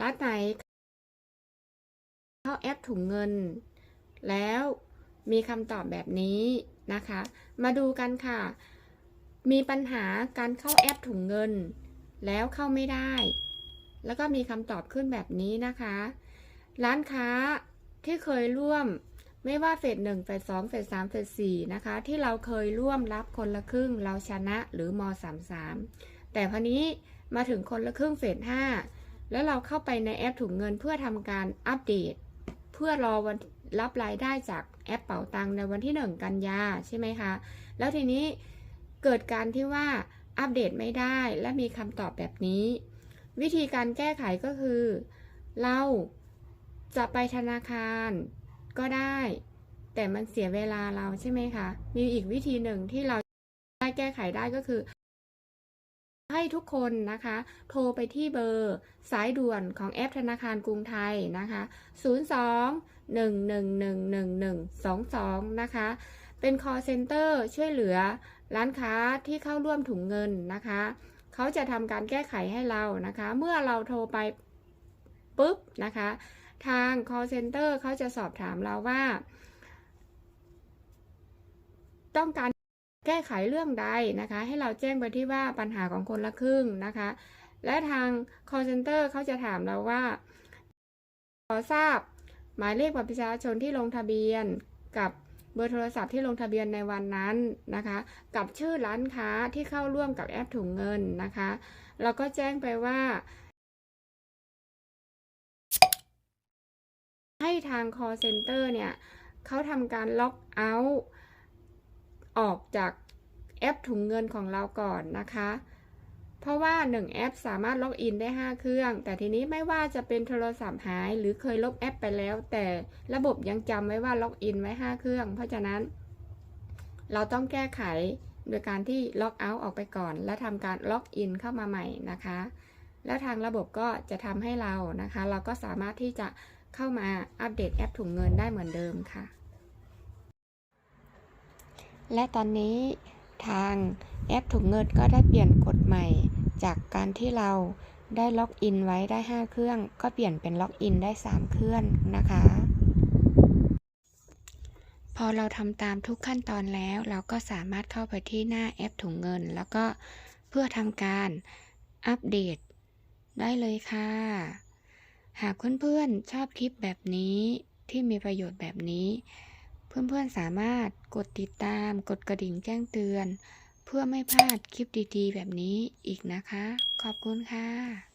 ร้านไหนเข้าแอปถุงเงิน แล้วมีคำตอบแบบนี้นะคะ มาดูกันค่ะ มีปัญหาการเข้าแอปถุงเงิน แล้วเข้าไม่ได้ แล้วก็มีคำตอบขึ้นแบบนี้นะคะ ร้านค้าที่เคยร่วมไม่ว่าเฟสหนึ่งเฟสสองเฟสสามเฟสสี่นะคะ ที่เราเคยร่วมรับคนละครึ่งเราชนะหรือมสามสามแต่พอนี้มาถึงคนละครึ่งเฟสห้า แล้วเราเข้าไปในแอปถุงเงินเพื่อทำการอัปเดต เพื่อรอวันรับรายได้จากแอปเป๋าตังในวันที่หนึ่งกันยาใช่ไหมคะ แล้วทีนี้เกิดการที่ว่าอัปเดตไม่ได้และมีคำตอบแบบนี้ วิธีการแก้ไขก็คือ เราจะไปธนาคารก็ได้ แต่มันเสียเวลาเราใช่ไหมคะ มีอีกวิธีหนึ่งที่เราได้แก้ไขได้ก็คือ ให้ทุกคนนะคะ โทรไปที่เบอร์สายด่วนของแอปธนาคารกรุงไทยนะคะ 02 111 1122 นะคะ เป็น call center ช่วยเหลือร้านค้าที่เข้าร่วมถุงเงินนะคะ เขาจะทำการแก้ไขให้เรานะคะ เมื่อเราโทรไปปุ๊บนะคะ ทาง call center เขาจะสอบถามเราว่า ต้องการ แก้ไขเรื่องใดนะคะ ให้เราแจ้งไปที่ว่าปัญหาของคนละครึ่งนะคะ และทาง call center เขาจะถามเราว่า ขอทราบหมายเลขบัตรประชาชนที่ลงทะเบียนกับเบอร์โทรศัพท์ที่ลงทะเบียนในวันนั้นนะคะ กับชื่อร้านค้าที่เข้าร่วมกับแอปถุงเงินนะคะ เราก็แจ้งไปว่า ให้ทาง call center เนี่ยเขาทำการล็อกเอาท์ ออกจากแอปถุงเงินของเราก่อนนะคะ เพราะว่า 1 แอปสามารถล็อกอินได้ 5 เครื่อง แต่ทีนี้ไม่ว่าจะเป็นโทรศัพท์หาย หรือเคยลบแอปไปแล้ว แต่ระบบยังจำไว้ว่าล็อกอินไว้ 5 เครื่อง เพราะฉะนั้น เราต้องแก้ไขโดยการที่ล็อกเอาท์ออกไปก่อน และทำการล็อกอินเข้ามาใหม่นะคะ แล้วทางระบบก็จะทำให้เรานะคะ เราก็สามารถที่จะเข้ามาอัปเดตแอปถุงเงินได้เหมือนเดิมค่ะ และตอนนี้ทางแอปถุงเงินก็ได้เปลี่ยนกฎใหม่ จากการที่เราได้ล็อกอินไว้ได้ 5 เครื่อง ก็เปลี่ยนเป็นล็อกอินได้ 3 เครื่องนะคะ พอเราทำตามทุกขั้นตอนแล้วเราก็สามารถเข้าไปที่หน้าแอปถุงเงิน แล้วก็เพื่อทำการอัปเดต ได้เลยค่ะ หากเพื่อนๆชอบคลิปแบบนี้ที่มีประโยชน์แบบนี้ เพื่อนๆสามารถกดติดตาม กดกระดิ่งแจ้งเตือน เพื่อไม่พลาดคลิปดีๆ แบบนี้อีกนะคะ ขอบคุณค่ะ